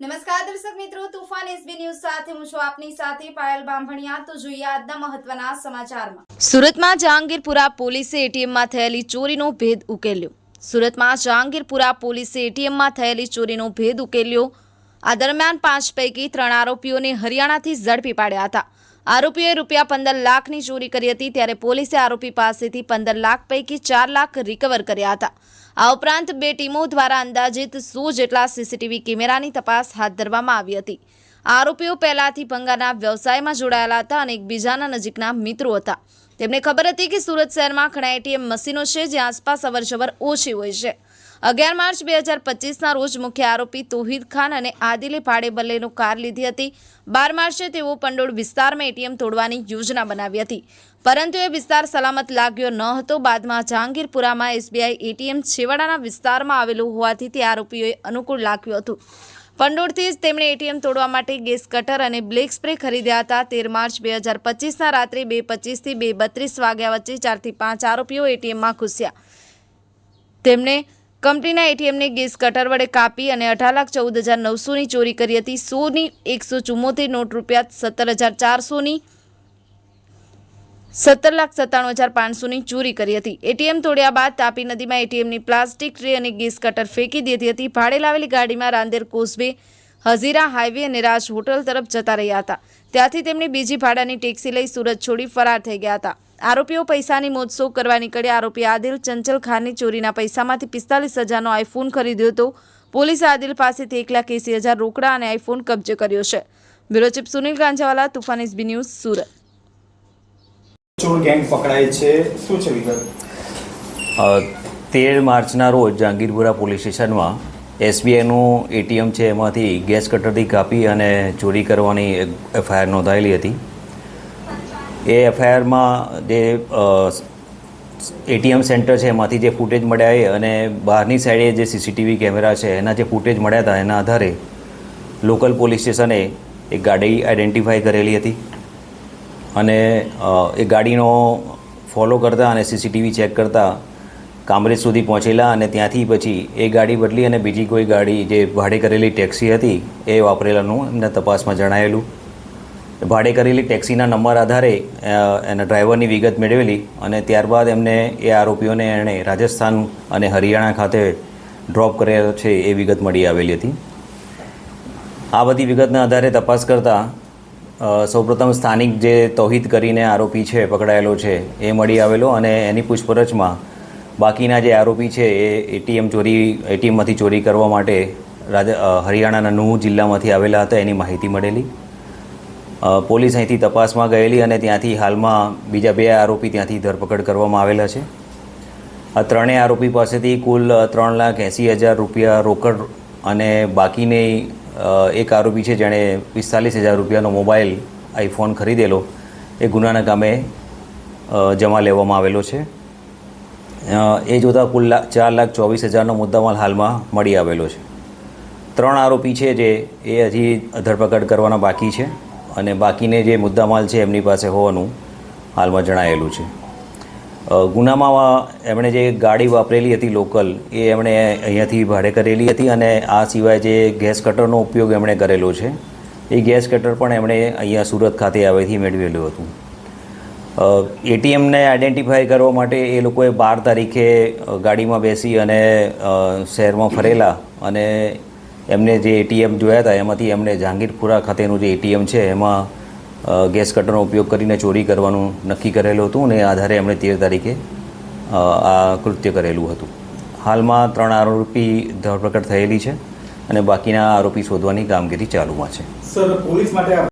નમસ્કાર દર્શક મિત્રો, તુફાન એસબી ન્યૂઝ સાથે હું છું આપની સાથે પાયલ બાંભણિયા. તો જોઈએ આજના મહત્વના સમાચારમાં. સુરતમાં જહાંગીરપુરા પોલીસે એટીએમમાં થયેલી ચોરીનો ભેદ ઉકેલ્યો. સુરતમાં જહાંગીરપુરા પોલીસે એટીએમમાં થયેલી ચોરીનો ભેદ ઉકેલ્યો. આ દરમિયાન પાંચ પૈકી ત્રણ આરોપીઓને હરિયાણાથી ઝડપી પાડ્યા હતા. આરોપીઓએ રૂપિયા પંદર લાખની ચોરી કરી હતી ત્યારે પોલીસે આરોપી પાસેથી પંદર લાખ પૈકી ચાર લાખ રિકવર કર્યા હતા. આ ઉપરાંત બે ટીમો દ્વારા અંદાજિત સો જેટલા સીસીટીવી કેમેરાની તપાસ હાથ ધરવામાં આવી હતી. આરોપીઓ પહેલાથી ભંગાના વ્યવસાયમાં જોડાયેલા હતા અને એકબીજાના નજીકના મિત્રો હતા. તેમને ખબર હતી કે સુરત શહેરમાં ઘણા એટીએમ મશીનો છે, જે આસપાસ અવરજવર ઓછી હોય છે. અગિયાર માર્ચ બે હજાર પચીસના રોજ મુખ્ય આરોપી તોહિદ ખાન અને આદિલે ભાડે કાર લીધી હતી. બાર માર્ચે તેઓ પંડોળ વિસ્તારમાં એટીએમ તોડવાની યોજના બનાવી હતી. પરંતુ એ વિસ્તાર સલામત લાગ્યો ન હતો. બાદમાં જહાંગીરપુરામાં એસબીઆઈ એટીએમ છેવાડાના વિસ્તારમાં આવેલું હોવાથી તે આરોપીઓએ અનુકૂળ લાગ્યું હતું. પંડોળથી જ તેમણે એટીએમ તોડવા માટે ગેસ કટર અને બ્લેક સ્પ્રે ખરીદ્યા હતા. તેર માર્ચ બે હજાર પચીસના રાત્રે બે પચીસથી બે બત્રીસ વાગ્યા વચ્ચે ચારથી પાંચ આરોપીઓ એટીએમમાં ઘૂસ્યા. તેમણે કંપનીના એટીએમને ગેસ કટર વડે કાપી અને અઢાર લાખ ચૌદ હજાર નવસોની ચોરી કરી હતી. સોની એકસો ચુમ્મોતેર નોટ રૂપિયા સત્તર હજાર ચારસોની, સત્તર લાખ સત્તાણું હજાર પાંચસોની ચોરી કરી હતી. એટીએમ તોડ્યા બાદ તાપી નદીમાં એટીએમની પ્લાસ્ટિક ટ્રે અને ગેસ કટર ફેંકી દીધી હતી. ભાડે લાવેલી ગાડીમાં રાંદેર કોસબે હઝીરા હાઈવે અને રાજ હોટલ તરફ જતા રહ્યા હતા. ત્યાંથી તેમણે બીજી ભાડાની ટેક્સી લઈ સુરત છોડી ફરાર થઈ ગયા હતા. આરોપીઓ પૈસાની મોજશોખ કરવા નીકળ્યા. આરોપી આદિલ ચંચલ ખાનની ચોરીના પૈસામાંથી પિસ્તાલીસ હજારનો આઈફોન ખરીદ્યો હતો. પોલીસે આદિલ પાસેથી એક લાખ એંસી હજાર રોકડા અને આઈફોન કબજે કર્યો છે. Bureau chief Sunil Kanjawala Toofan SB news Surat. ચોર ગેંગ પકડાય છે. શું છે વિગત? તેર માર્ચના રોજ જહાંગીરપુરા પોલીસ સ્ટેશનમાં એસબીઆઈનું એટીએમ છે એમાંથી ગેસ કટરથી કાપી અને ચોરી કરવાની એફઆઈઆર નોંધાયેલી હતી. એ એફઆઈઆરમાં જે એટીએમ સેન્ટર છે, એમાંથી જે ફૂટેજ મળ્યા એ અને બહારની સાઈડે જે સીસીટીવી કેમેરા છે, એના જે ફૂટેજ મળ્યા હતા, એના આધારે લોકલ પોલીસ સ્ટેશને એક ગાડી આઈડેન્ટિફાઈ કરેલી હતી અને એ ગાડીનો ફોલો કરતા અને સીસીટીવી ચેક કરતા કામરેજ સુધી પહોંચેલા અને ત્યાંથી પછી એ ગાડી બદલી અને બીજી કોઈ ગાડી જે ભાડે કરેલી ટેક્સી હતી, એ વાપરેલાનું એમને તપાસમાં જણાયેલું. ભાડે કરેલી ટેક્સીના નંબર આધારે એના ડ્રાઈવરની વિગત મેળવેલી અને ત્યારબાદ એમને એ આરોપીઓને એણે રાજસ્થાન અને હરિયાણા ખાતે ડ્રોપ કરેલ છે એ વિગત મળી આવેલી હતી. આ બધી વિગતના આધારે તપાસ કરતાં સૌપ્રથમ સ્થાનિક જે તોહિત કરીને આરોપી છે, પકડાયેલો છે, એ મળી આવેલો અને એની પૂછપરછમાં બાકીના જે આરોપી છે એ એટીએમ ચોરી, એટીએમમાંથી ચોરી કરવા માટે રાજા હરિયાણાના નુહ જિલ્લામાંથી આવેલા હતા, એની માહિતી મળેલી. પોલીસ અહીંથી તપાસમાં ગયેલી અને ત્યાંથી હાલમાં બીજા બે આરોપી ત્યાંથી ધરપકડ કરવામાં આવેલા છે. આ ત્રણેય આરોપી પાસેથી કુલ ત્રણ લાખ એંસી હજાર રૂપિયા રોકડ અને બાકીની એક આરોપી છે જેણે પિસ્તાલીસ હજાર રૂપિયાનો મોબાઈલ આઈફોન ખરીદેલો. એ ગુનાના કામે જમા લેવામાં આવેલો છે. એ જોતાં કુલ લાખ ચાર લાખ ચોવીસ હજારનો મુદ્દામાલ હાલમાં મળી આવેલો છે. ત્રણ આરોપી છે જે એ હજી ધરપકડ કરવાના બાકી છે. અને બાકીને જે મુદ્દામાલ છે એમની પાસે હોવાનું હાલમાં જણાયેલું છે. ગુનામાં એમણે જે ગાડી વાપરેલી હતી લોકલ, એ એમણે અહીંયાથી ભાડે કરેલી હતી અને આ સિવાય જે ગેસ કટરનો ઉપયોગ એમણે કરેલો છે, એ ગેસ કટર પણ એમણે અહીંયા સુરત ખાતે આવેથી મેળવેલું હતું. એટીએમને આઈડેન્ટિફાય કરવા માટે એ લોકોએ બાર તારીખે ગાડીમાં બેસી અને શહેરમાં ફરેલા અને એમને જે એટીએમ જોયા હતા, એમાંથી એમણે જહાંગીરપુરા ખાતેનું જે એટીએમ છે, એમાં ગેસ કટરનો ઉપયોગ કરીને ચોરી કરવાનું નક્કી કરેલું હતું અને આધારે એમણે તેર તારીખે આ કૃત્ય કરેલું હતું. હાલમાં ત્રણ આરોપી ધરપકડ થયેલી છે અને બાકીના આરોપી શોધવાની કામગીરી ચાલુમાં છે. સર, પોલીસ માટે